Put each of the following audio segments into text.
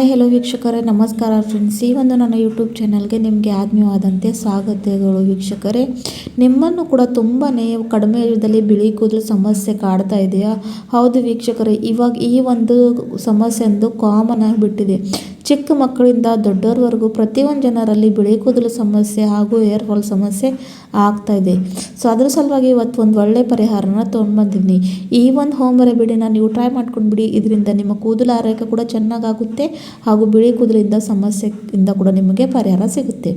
Hi hello ವೀಕ್ಷಕರೇ. ನಮಸ್ಕಾರ friends ಈ ಒಂದು ನನ್ನ ಯೂಟ್ಯೂಬ್ ಚಾನಲ್ಗೆ ನಿಮಗೆ ಆತ್ಮೀಯವಾದಂತೆ ಸ್ವಾಗತಗಳು ವೀಕ್ಷಕರೇ. ನಿಮ್ಮನ್ನು ಕೂಡ ತುಂಬಾ ಕಡಿಮೆ ಇದರಲ್ಲಿ ಬಿಳಿ ಕೂದಲು ಸಮಸ್ಯೆ ಕಾಡ್ತಾ ಇದೆಯಾ? ಹೌದು ವೀಕ್ಷಕರೇ, ಇವಾಗ ಈ ಒಂದು ಸಮಸ್ಯೆ ಒಂದು ಕಾಮನ್ ಆಗಿಬಿಟ್ಟಿದೆ. ಚಿಕ್ಕ ಮಕ್ಕಳಿಂದ ದೊಡ್ಡವರವರೆಗೂ ಪ್ರತಿಯೊಂದು ಜನರಲ್ಲಿ ಬಿಳಿ ಕೂದಲು ಸಮಸ್ಯೆ ಹಾಗೂ ಏರ್ ಫಾಲ್ ಸಮಸ್ಯೆ ಆಗ್ತಾ ಇದೆ. ಸೊ ಅದ್ರ ಸಲುವಾಗಿ ಇವತ್ತು ಒಂದು ಒಳ್ಳೆ ಪರಿಹಾರನ ತೊಗೊಂಡ್ಬಂದಿದ್ದೀನಿ ಈ ಒಂದು ಹೋಮ್ ರೆಮಿಡಿನ ನೀವು ಟ್ರೈ ಮಾಡ್ಕೊಂಡ್ಬಿಡಿ. ಇದರಿಂದ ನಿಮ್ಮ ಕೂದಲು ಆರೈಕೆ ಕೂಡ ಚೆನ್ನಾಗಾಗುತ್ತೆ ಹಾಗೂ ಬಿಳಿ ಕೂದಲಿಂದ ಸಮಸ್ಯೆಯಿಂದ ಕೂಡ ನಿಮಗೆ ಪರಿಹಾರ ಸಿಗುತ್ತೆ.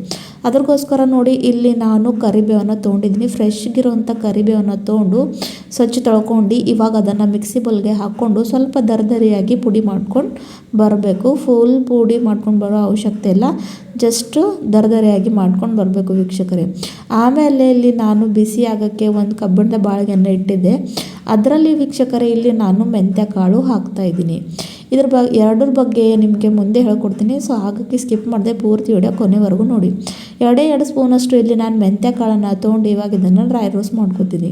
ಅದಕ್ಕೋಸ್ಕರ ನೋಡಿ, ಇಲ್ಲಿ ನಾನು ಕರಿಬೇವನ್ನು ತೊಗೊಂಡಿದ್ದೀನಿ. ಫ್ರೆಶ್ಗಿರುವಂಥ ಕರಿಬೇವನ್ನು ತೊಗೊಂಡು ಸ್ವಚ್ಛ ತೊಳ್ಕೊಂಡು ಇವಾಗ ಅದನ್ನು ಮಿಕ್ಸಿ ಬೌಲ್ಗೆ ಹಾಕ್ಕೊಂಡು ಸ್ವಲ್ಪ ದರದರಿಯಾಗಿ ಪುಡಿ ಮಾಡ್ಕೊಂಡು ಬರಬೇಕು. ಫುಲ್ ಪುಡಿ ಮಾಡ್ಕೊಂಡು ಬರೋ ಅವಶ್ಯಕತೆ ಇಲ್ಲ. ಜಸ್ಟು ದರದರಿಯಾಗಿ ಮಾಡ್ಕೊಂಡು ಬರಬೇಕು ವೀಕ್ಷಕರೇ. ಆಮೇಲೆ ಇಲ್ಲಿ ನಾನು ಬಿಸಿ ಆಗೋಕ್ಕೆ ಒಂದು ಕಬ್ಬಿಣದ ಬಾಳಿಗೆಯನ್ನು ಇಟ್ಟಿದ್ದೆ. ಅದರಲ್ಲಿ ವೀಕ್ಷಕರೇ, ಇಲ್ಲಿ ನಾನು ಮೆಂತ್ಯ ಕಾಳು ಹಾಕ್ತಾ ಇದ್ದೀನಿ. ಇದ್ರ ಬ, ಎರಡರ ಬಗ್ಗೆ ನಿಮಗೆ ಮುಂದೆ ಹೇಳ್ಕೊಡ್ತೀನಿ. ಸೊ ಹಾಗಾಗಿ ಸ್ಕಿಪ್ ಮಾಡಿದೆ ಪೂರ್ತಿ ವಿಡಿಯೋ ಕೊನೆವರೆಗೂ ನೋಡಿ. ಎರಡೇ ಎರಡು ಸ್ಪೂನಷ್ಟು ಇಲ್ಲಿ ನಾನು ಮೆಂತ್ಯ ಕಾಳನ್ನು ತೊಗೊಂಡು ಇವಾಗ ಇದನ್ನು ಡ್ರೈ ರೋಸ್ಟ್ ಮಾಡ್ಕೊತೀನಿ.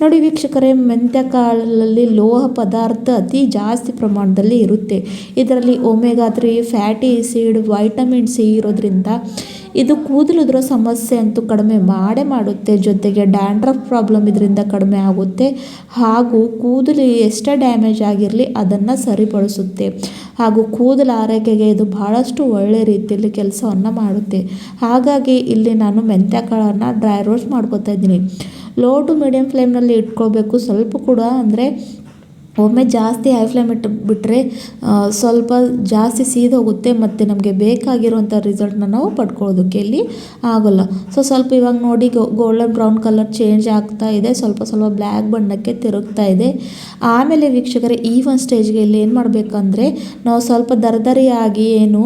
ನೋಡಿ ವೀಕ್ಷಕರೇ, ಮೆಂತ್ಯ ಕಾಳಲ್ಲಿ ಲೋಹ ಪದಾರ್ಥ ಅತಿ ಜಾಸ್ತಿ ಪ್ರಮಾಣದಲ್ಲಿ ಇರುತ್ತೆ. ಇದರಲ್ಲಿ omega three, fatty acid, vitamin C ಇರೋದ್ರಿಂದ ಇದು ಕೂದಲುದ್ರ ಸಮಸ್ಯೆ ಅಂತೂ ಕಡಿಮೆ ಮಾಡೇ ಮಾಡುತ್ತೆ. ಜೊತೆಗೆ ಡ್ಯಾಂಡ್ರಫ್ ಪ್ರಾಬ್ಲಮ್ ಇದರಿಂದ ಕಡಿಮೆ ಆಗುತ್ತೆ. ಹಾಗೂ ಕೂದಲು ಎಷ್ಟೇ ಡ್ಯಾಮೇಜ್ ಆಗಿರಲಿ ಅದನ್ನು ಸರಿಪಡಿಸುತ್ತೆ. ಹಾಗೂ ಕೂದಲ ಆರೈಕೆಗೆ ಇದು ಬಹಳಷ್ಟು ಒಳ್ಳೆಯ ರೀತಿಯಲ್ಲಿ ಕೆಲಸವನ್ನು ಮಾಡುತ್ತೆ. ಹಾಗಾಗಿ ಇಲ್ಲಿ ನಾನು ಮೆಂತ್ಯ ಕಾಳನ್ನು ಡ್ರೈ ರೋಸ್ಟ್ ಮಾಡ್ಕೊತಾ ಇದ್ದೀನಿ. ಲೋ ಟು ಮೀಡಿಯಮ್ ಫ್ಲೇಮ್ನಲ್ಲಿ ಇಟ್ಕೋಬೇಕು ಸ್ವಲ್ಪ ಕೂಡ ಅಂದರೆ ಒಮ್ಮೆ ಜಾಸ್ತಿ ಹೈ ಫ್ಲೇಮ್ ಇಟ್ಟು ಬಿಟ್ಟರೆ ಸ್ವಲ್ಪ ಜಾಸ್ತಿ ಸೀದೋಗುತ್ತೆ ಮತ್ತು ನಮಗೆ ಬೇಕಾಗಿರುವಂಥ ರಿಸಲ್ಟ್ನ ನಾವು ಪಡ್ಕೊಳ್ಳೋದಕ್ಕೆ ಇಲ್ಲಿ ಆಗೋಲ್ಲ. ಸೊ ಸ್ವಲ್ಪ ಇವಾಗ ನೋಡಿ ಗೋಲ್ಡನ್ ಬ್ರೌನ್ ಕಲರ್ ಚೇಂಜ್ ಆಗ್ತಾ ಇದೆ. ಸ್ವಲ್ಪ ಸ್ವಲ್ಪ ಬ್ಲ್ಯಾಕ್ ಬಣ್ಣಕ್ಕೆ ತಿರುಗ್ತಾ ಇದೆ. ಆಮೇಲೆ ವೀಕ್ಷಕರೇ, ಈ ಒಂದು ಸ್ಟೇಜ್ಗೆ ಇಲ್ಲಿ ಏನು ಮಾಡಬೇಕಂದ್ರೆ, ನಾವು ಸ್ವಲ್ಪ ದರದರಿಯಾಗಿ ಏನು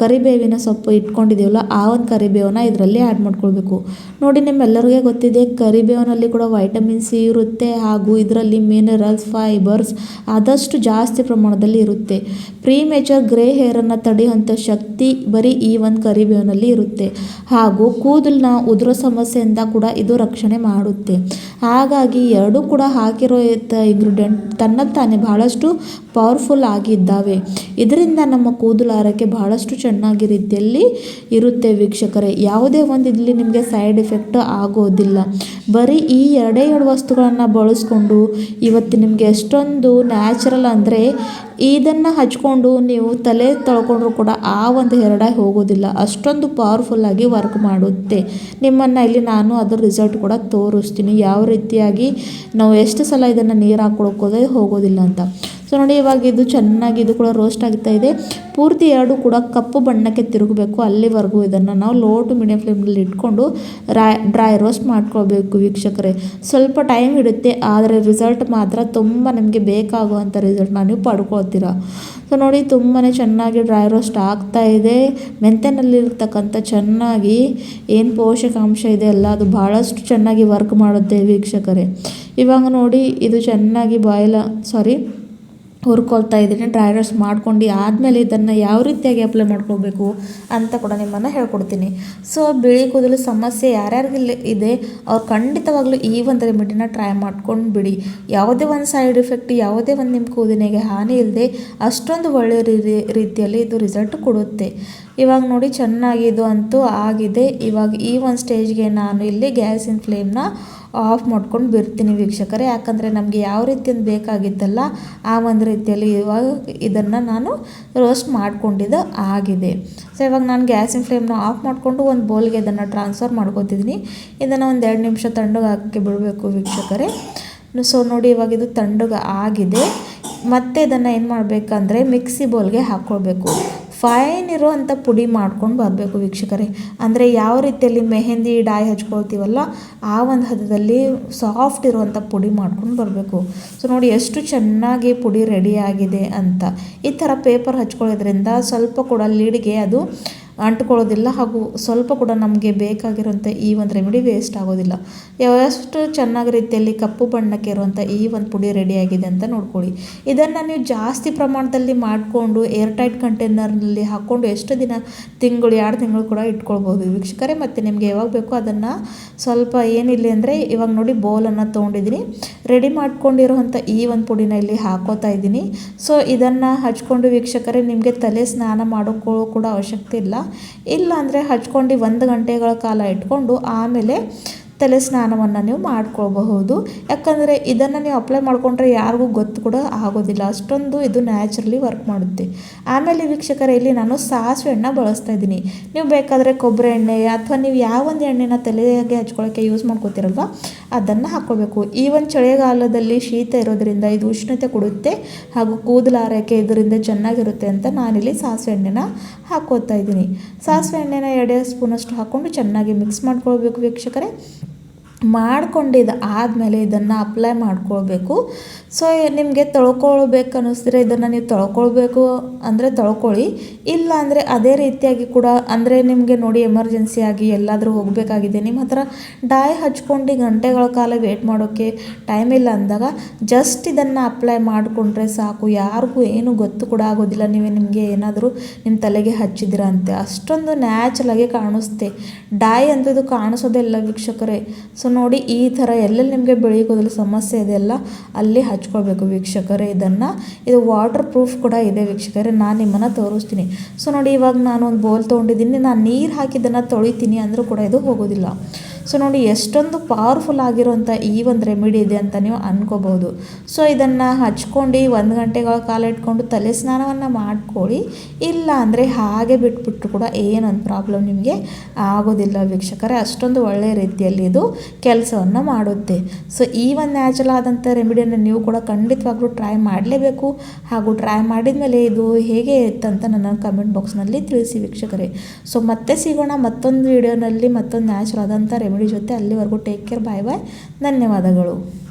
ಕರಿಬೇವಿನ ಸೊಪ್ಪು ಇಟ್ಕೊಂಡಿದ್ದೀವಲ್ಲ ಆ ಒಂದು ಕರಿಬೇವನ್ನ ಇದರಲ್ಲಿ ಆ್ಯಡ್ ಮಾಡ್ಕೊಳ್ಬೇಕು. ನೋಡಿ ನಿಮ್ಮೆಲ್ಲರಿಗೂ ಗೊತ್ತಿದೆ, ಕರಿಬೇವಿನಲ್ಲಿ ಕೂಡ ವೈಟಮಿನ್ ಸಿ ಇರುತ್ತೆ ಹಾಗೂ ಇದರಲ್ಲಿ ಮಿನರಲ್ಸ್ ಫೈಬರ್ಸ್ ಆದಷ್ಟು ಜಾಸ್ತಿ ಪ್ರಮಾಣದಲ್ಲಿ ಇರುತ್ತೆ. ಪ್ರೀಮೇಚರ್ ಗ್ರೇ ಹೇರನ್ನು ತಡೆಯುವಂಥ ಶಕ್ತಿ ಬರೀ ಈ ಒಂದು ಕರಿಬೇವಿನಲ್ಲಿ ಇರುತ್ತೆ. ಹಾಗೂ ಕೂದಲಿನ ಉದುರೋ ಸಮಸ್ಯೆಯಿಂದ ಕೂಡ ಇದು ರಕ್ಷಣೆ ಮಾಡುತ್ತೆ. ಹಾಗಾಗಿ ಎರಡೂ ಕೂಡ ಹಾಕಿರೋ ಇಂಗ್ರೀಡಿಯೆಂಟ್ ತನ್ನ ತಾನೇ. ಬಹಳಷ್ಟು ಪವರ್ಫುಲ್ ಆಗಿದ್ದಾವೆ. ಇದರಿಂದ ನಮ್ಮ ಕೂದಲು ಆರೋಗ್ಯ ಬಹಳಷ್ಟು ಚೆನ್ನಾಗಿ ರೀತಿಯಲ್ಲಿ ಇರುತ್ತೆ ವೀಕ್ಷಕರೇ. ಯಾವುದೇ ಒಂದು ಇಲ್ಲಿ ನಿಮಗೆ ಸೈಡ್ ಎಫೆಕ್ಟ್ ಆಗೋದಿಲ್ಲ. ಬರೀ ಈ ಎರಡೇ ಎರಡು ವಸ್ತುಗಳನ್ನು ಬಳಸ್ಕೊಂಡು ಇವತ್ತು ನಿಮಗೆ ಎಷ್ಟೊಂದು ನ್ಯಾಚುರಲ್ ಅಂದರೆ ಇದನ್ನು ಹಚ್ಕೊಂಡು ನೀವು ತಲೆ ತೊಳ್ಕೊಂಡ್ರೂ ಕೂಡ ಆ ಒಂದು ಹೆರಡಾಗಿ ಹೋಗೋದಿಲ್ಲ. ಅಷ್ಟೊಂದು ಪವರ್ಫುಲ್ಲಾಗಿ ವರ್ಕ್ ಮಾಡುತ್ತೆ. ನಿಮ್ಮನ್ನು ಇಲ್ಲಿ ನಾನು ಅದರ ರಿಸಲ್ಟ್ ಕೂಡ ತೋರಿಸ್ತೀನಿ. ಯಾವ ರೀತಿಯಾಗಿ ನಾವು ಎಷ್ಟು ಸಲ ಇದನ್ನು ನೀರು ಹಾಕೊಳ್ಕೋದೇ ಹೋಗೋದಿಲ್ಲ ಅಂತ. ಸೊ ನೋಡಿ, ಇವಾಗ ಇದು ಚೆನ್ನಾಗಿ ಇದು ಕೂಡ ರೋಸ್ಟ್ ಆಗ್ತಾ ಇದೆ. ಪೂರ್ತಿ ಎರಡು ಕೂಡ ಕಪ್ಪು ಬಣ್ಣಕ್ಕೆ ತಿರುಗಬೇಕು ಅಲ್ಲಿವರೆಗೂ ಇದನ್ನು ನಾವು ಲೋ ಟು ಮೀಡಿಯಮ್ ಫ್ಲೇಮ್ನಲ್ಲಿ ಇಟ್ಕೊಂಡು ಡ್ರೈ ಡ್ರೈ ರೋಸ್ಟ್ ಮಾಡ್ಕೊಳ್ಬೇಕು ವೀಕ್ಷಕರೇ. ಸ್ವಲ್ಪ ಟೈಮ್ ಹಿಡುತ್ತೆ, ಆದರೆ ರಿಸಲ್ಟ್ ಮಾತ್ರ ತುಂಬ ನಮಗೆ ಬೇಕಾಗುವಂಥ ರಿಸಲ್ಟ್ನ ನೀವು ಪಡ್ಕೊಳ್ತೀರ. ಸೊ ನೋಡಿ ತುಂಬಾ ಚೆನ್ನಾಗಿ ಡ್ರೈ ರೋಸ್ಟ್ ಆಗ್ತಾ ಇದೆ. ಮೆಂತೆನಲ್ಲಿರ್ತಕ್ಕಂಥ ಚೆನ್ನಾಗಿ ಏನು ಪೋಷಕಾಂಶ ಇದೆ ಅಲ್ಲ ಅದು ಭಾಳಷ್ಟು ಚೆನ್ನಾಗಿ ವರ್ಕ್ ಮಾಡುತ್ತೆ ವೀಕ್ಷಕರೇ. ಇವಾಗ ನೋಡಿ, ಇದು ಚೆನ್ನಾಗಿ ಬಾಯ್ಲ ಸಾರಿ ಹುರ್ಕೊಳ್ತಾ ಇದ್ದೀನಿ. ಡ್ರೈ ರೋಸ್ಟ್ ಮಾಡ್ಕೊಂಡು ಆದಮೇಲೆ ಇದನ್ನು ಯಾವ ರೀತಿಯಾಗಿ ಅಪ್ಲೈ ಮಾಡ್ಕೋಬೇಕು ಅಂತ ಕೂಡ ನಿಮ್ಮನ್ನು ಹೇಳ್ಕೊಡ್ತೀನಿ. ಸೊ ಬಿಳಿ ಕೂದಲು ಸಮಸ್ಯೆ ಯಾರ್ಯಾರಿಗಿಲ್ಲ ಇದೆ, ಅವ್ರು ಖಂಡಿತವಾಗ್ಲೂ ಈ ಒಂದು ರೆಮಿಡಿನ ಟ್ರೈ ಮಾಡ್ಕೊಂಡು ಬಿಡಿ ಯಾವುದೇ ಒಂದು ಸೈಡ್ ಎಫೆಕ್ಟ್ ಯಾವುದೇ ಒಂದು ನಿಮ್ಮ ಕೂದಲಿಗೆ ಹಾನಿ ಇಲ್ಲದೆ ಅಷ್ಟೊಂದು ಒಳ್ಳೆಯ ರೀತಿಯಲ್ಲಿ ಇದು ರಿಸಲ್ಟ್ ಕೊಡುತ್ತೆ. ಇವಾಗ ನೋಡಿ ಚೆನ್ನಾಗಿದು ಅಂತೂ ಆಗಿದೆ. ಇವಾಗ ಈ ಒಂದು ಸ್ಟೇಜ್ಗೆ ನಾನು ಇಲ್ಲಿ ಗ್ಯಾಸಿನ ಫ್ಲೇಮ್ನ ಆಫ್ ಮಾಡ್ಕೊಂಡು ಬಿಡ್ತೀನಿ ವೀಕ್ಷಕರೇ. ಯಾಕಂದರೆ ನಮಗೆ ಯಾವ ರೀತಿಯಿಂದ ಬೇಕಾಗಿತ್ತಲ್ಲ ಆ ಒಂದು ರೀತಿಯಲ್ಲಿ ಇವಾಗ ಇದನ್ನು ನಾನು ರೋಸ್ಟ್ ಮಾಡ್ಕೊಂಡಿದ್ದು ಆಗಿದೆ. ಸೊ ಇವಾಗ ನಾನು ಗ್ಯಾಸಿನ ಫ್ಲೇಮ್ನ ಆಫ್ ಮಾಡಿಕೊಂಡು ಒಂದು ಬೌಲ್ಗೆ ಇದನ್ನು ಟ್ರಾನ್ಸ್ಫರ್ ಮಾಡ್ಕೋತಿದ್ದೀನಿ. ಇದನ್ನು ಒಂದು ಎರಡು ನಿಮಿಷ ತಂಡಗೆ ಹಾಕಿ ಬಿಡಬೇಕು ವೀಕ್ಷಕರೇ. ಸೊ ನೋಡಿ ಇವಾಗ ಇದು ತಣ್ಣಗೆ ಆಗಿದೆ. ಮತ್ತೆ ಇದನ್ನು ಏನು ಮಾಡಬೇಕಂದ್ರೆ ಮಿಕ್ಸಿ ಬೌಲ್ಗೆ ಹಾಕ್ಕೊಳ್ಬೇಕು ಫೈನ್ ಇರೋವಂಥ ಪುಡಿ ಮಾಡ್ಕೊಂಡು ಬರಬೇಕು ವೀಕ್ಷಕರೇ. ಅಂದರೆ ಯಾವ ರೀತಿಯಲ್ಲಿ ಮೆಹೆಂದಿ ಡಾಯ್ ಹಚ್ಕೊಳ್ತೀವಲ್ಲ, ಆ ಒಂದು ಹದದಲ್ಲಿ ಸಾಫ್ಟ್ ಇರುವಂಥ ಪುಡಿ ಮಾಡ್ಕೊಂಡು ಬರಬೇಕು. ಸೊ ನೋಡಿ ಎಷ್ಟು ಚೆನ್ನಾಗಿ ಪುಡಿ ರೆಡಿಯಾಗಿದೆ ಅಂತ. ಈ ಥರ ಪೇಪರ್ ಹಚ್ಕೊಳ್ಳೋದ್ರಿಂದ ಸ್ವಲ್ಪ ಕೂಡ ಲೀಡ್ಗೆ ಅದು ಅಂಟ್ಕೊಳ್ಳೋದಿಲ್ಲ ಹಾಗೂ ಸ್ವಲ್ಪ ಕೂಡ ನಮಗೆ ಬೇಕಾಗಿರುವಂಥ ಈ ಒಂದು ರೆಮಿಡಿ ವೇಸ್ಟ್ ಆಗೋದಿಲ್ಲ. ಎಷ್ಟು ಚೆನ್ನಾಗಿ ರೀತಿಯಲ್ಲಿ ಕಪ್ಪು ಬಣ್ಣಕ್ಕೆ ಇರುವಂಥ ಈ ಒಂದು ಪುಡಿ ರೆಡಿಯಾಗಿದೆ ಅಂತ ನೋಡ್ಕೊಳ್ಳಿ. ಇದನ್ನು ನೀವು ಜಾಸ್ತಿ ಪ್ರಮಾಣದಲ್ಲಿ ಮಾಡಿಕೊಂಡು ಏರ್ ಟೈಟ್ ಕಂಟೈನರ್ನಲ್ಲಿ ಹಾಕ್ಕೊಂಡು ಎಷ್ಟು ದಿನ, ತಿಂಗಳು, ಎರಡು ತಿಂಗಳು ಕೂಡ ಇಟ್ಕೊಳ್ಬೋದು ವೀಕ್ಷಕರೇ. ಮತ್ತು ನಿಮಗೆ ಯಾವಾಗ ಬೇಕೋ ಅದನ್ನು ಸ್ವಲ್ಪ ಏನಿಲ್ಲ ಅಂದರೆ ಇವಾಗ ನೋಡಿ ಬೌಲನ್ನು ತೊಗೊಂಡಿದ್ದೀನಿ. ರೆಡಿ ಮಾಡ್ಕೊಂಡಿರೋವಂಥ ಈ ಒಂದು ಪುಡಿನ ಇಲ್ಲಿ ಹಾಕೋತಾ ಇದ್ದೀನಿ. ಸೊ ಇದನ್ನು ಹಚ್ಕೊಂಡು ವೀಕ್ಷಕರೇ, ನಿಮಗೆ ತಲೆ ಸ್ನಾನ ಮಾಡೋಕ್ಕೂ ಕೂಡ ಅವಶ್ಯಕತೆ ಇಲ್ಲ. ಇಲ್ಲ ಅಂದರೆ ಹಚ್ಕೊಂಡು ಒಂದು ಗಂಟೆಗಳ ಕಾಲ ಇಟ್ಕೊಂಡು ಆಮೇಲೆ ತಲೆ ಸ್ನಾನವನ್ನು ನೀವು ಮಾಡ್ಕೊಳ್ಬಹುದು. ಯಾಕಂದರೆ ಇದನ್ನು ನೀವು ಅಪ್ಲೈ ಮಾಡಿಕೊಂಡ್ರೆ ಯಾರಿಗೂ ಗೊತ್ತು ಕೂಡ ಆಗೋದಿಲ್ಲ. ಅಷ್ಟೊಂದು ಇದು ನ್ಯಾಚುರಲಿ ವರ್ಕ್ ಮಾಡುತ್ತೆ. ಆಮೇಲೆ ವೀಕ್ಷಕರ, ಇಲ್ಲಿ ನಾನು ಸಾಸಿವೆ ಎಣ್ಣೆ ಬಳಸ್ತಾ ಇದ್ದೀನಿ. ನೀವು ಬೇಕಾದರೆ ಕೊಬ್ಬರಿ ಎಣ್ಣೆ ಅಥವಾ ನೀವು ಯಾವ ಒಂದು ಎಣ್ಣೆನ ತಲೆಗೆ ಹಚ್ಕೊಳ್ಳೋಕ್ಕೆ ಯೂಸ್ ಮಾಡ್ಕೋತಿರಲ್ವ, ಅದನ್ನು ಹಾಕ್ಕೋಬೇಕು ಈ ಒಂದು ಚಳಿಗಾಲದಲ್ಲಿ ಶೀತ ಇರೋದರಿಂದ ಇದು ಉಷ್ಣತೆ ಕೊಡುತ್ತೆ ಹಾಗೂ ಕೂದಲು ಆರೈಕೆ ಇದರಿಂದ ಚೆನ್ನಾಗಿರುತ್ತೆ ಅಂತ ನಾನಿಲ್ಲಿ ಸಾಸಿವೆ ಎಣ್ಣೆನ ಹಾಕೋತಾ ಇದ್ದೀನಿ. ಸಾಸಿವೆ ಎಣ್ಣೆನ ಎರಡೇ ಸ್ಪೂನಷ್ಟು ಹಾಕ್ಕೊಂಡು ಚೆನ್ನಾಗಿ ಮಿಕ್ಸ್ ಮಾಡ್ಕೊಳ್ಬೇಕು ವೀಕ್ಷಕರೇ. ಮಾಡ್ಕೊಂಡಿದ್ದು ಆದಮೇಲೆ ಇದನ್ನು ಅಪ್ಲೈ ಮಾಡ್ಕೊಳ್ಬೇಕು. ಸೊ ನಿಮಗೆ ತೊಳ್ಕೊಳ್ಬೇಕು ಅನ್ನಿಸಿದ್ರೆ ಇದನ್ನು ನೀವು ತೊಳ್ಕೊಳ್ಬೇಕು ಅಂದರೆ ತೊಳ್ಕೊಳ್ಳಿ ಇಲ್ಲ ಅಂದರೆ ಅದೇ ರೀತಿಯಾಗಿ ಕೂಡ ಅಂದರೆ ನಿಮಗೆ ನೋಡಿ ಎಮರ್ಜೆನ್ಸಿ ಆಗಿ ಎಲ್ಲಾದರೂ ಹೋಗಬೇಕಾಗಿದೆ. ನಿಮ್ಮ ಹತ್ರ ಡಾಯ್ ಹಚ್ಕೊಂಡು ಗಂಟೆಗಳ ಕಾಲ ವೇಟ್ ಮಾಡೋಕ್ಕೆ ಟೈಮ್ ಇಲ್ಲ ಅಂದಾಗ ಜಸ್ಟ್ ಇದನ್ನು ಅಪ್ಲೈ ಮಾಡಿಕೊಂಡ್ರೆ ಸಾಕು. ಯಾರಿಗೂ ಏನು ಗೊತ್ತು ಕೂಡ ಆಗೋದಿಲ್ಲ. ನೀವೇ ನಿಮಗೆ ಏನಾದರೂ ನಿಮ್ಮ ತಲೆಗೆ ಹಚ್ಚಿದ್ರಂತೆ ಅಷ್ಟೊಂದು ನ್ಯಾಚುರಲಾಗಿ ಕಾಣಿಸುತ್ತೆ ಡಾಯ್ ಅಂತದ್ದು ಕಾಣಿಸೋದೇ ಇಲ್ಲ ವೀಕ್ಷಕರೇ. ಸೊ ನೋಡಿ ಈ ಥರ ಎಲ್ಲೆಲ್ಲಿ ನಿಮಗೆ ಬಿಳಿ ಕೂದಲು ಸಮಸ್ಯೆ ಇದೆಯಲ್ಲ ಅಲ್ಲಿ ಹಚ್ಕೊಳ್ಬೇಕು ವೀಕ್ಷಕರೇ ಇದನ್ನು. ಇದು ವಾಟರ್ ಪ್ರೂಫ್ ಕೂಡ ಇದೆ ವೀಕ್ಷಕರೇ, ನಾನು ನಿಮ್ಮನ್ನು ತೋರಿಸ್ತೀನಿ. ಸೊ ನೋಡಿ ಇವಾಗ ನಾನು ಒಂದು ಬೋಲ್ ತೊಗೊಂಡಿದ್ದೀನಿ, ನಾನು ನೀರು ಹಾಕಿದ್ದನ್ನು ತೊಳಿತೀನಿ ಅಂದರೂ ಕೂಡ ಇದು ಹೋಗೋದಿಲ್ಲ. ಸೊ ನೋಡಿ, ಎಷ್ಟೊಂದು ಪವರ್ಫುಲ್ ಆಗಿರುವಂಥ ಈ ಒಂದು ರೆಮಿಡಿ ಇದೆ ಅಂತ ನೀವು ಅನ್ಕೋಬೋದು ಸೊ ಇದನ್ನು ಹಚ್ಕೊಂಡು ಒಂದು ಗಂಟೆಗಳ ಕಾಲ ಇಟ್ಕೊಂಡು ತಲೆ ಸ್ನಾನವನ್ನು ಮಾಡ್ಕೊಳ್ಳಿ. ಇಲ್ಲ ಅಂದರೆ ಹಾಗೆ ಬಿಟ್ಬಿಟ್ರು ಕೂಡ ಏನೊಂದು ಪ್ರಾಬ್ಲಮ್ ನಿಮಗೆ ಆಗೋದಿಲ್ಲ ವೀಕ್ಷಕರೇ. ಅಷ್ಟೊಂದು ಒಳ್ಳೆಯ ರೀತಿಯಲ್ಲಿ ಇದು ಕೆಲಸವನ್ನು ಮಾಡುತ್ತೆ. ಸೊ ಈ ಒಂದು ನ್ಯಾಚುರಲ್ ಆದಂಥ ರೆಮಿಡಿಯನ್ನು ನೀವು ಕೂಡ ಖಂಡಿತವಾಗ್ಲೂ ಟ್ರೈ ಮಾಡಲೇಬೇಕು. ಹಾಗೂ ಟ್ರೈ ಮಾಡಿದ ಮೇಲೆ ಇದು ಹೇಗೆ ಇತ್ತಂತ ನನ್ನ ಕಮೆಂಟ್ ಬಾಕ್ಸ್ನಲ್ಲಿ ತಿಳಿಸಿ ವೀಕ್ಷಕರೇ. ಸೊ ಮತ್ತೆ ಸಿಗೋಣ ಮತ್ತೊಂದು ವಿಡಿಯೋನಲ್ಲಿ ಮತ್ತೊಂದು ನ್ಯಾಚುರಲ್ ಆದಂಥ ರೆಮಿಡಿ ಜೊತೆ ಅಲ್ಲಿವರೆಗೂ ಟೇಕ್ ಕೇರ್ ಬಾಯ್ ಬಾಯ್ ಧನ್ಯವಾದಗಳು.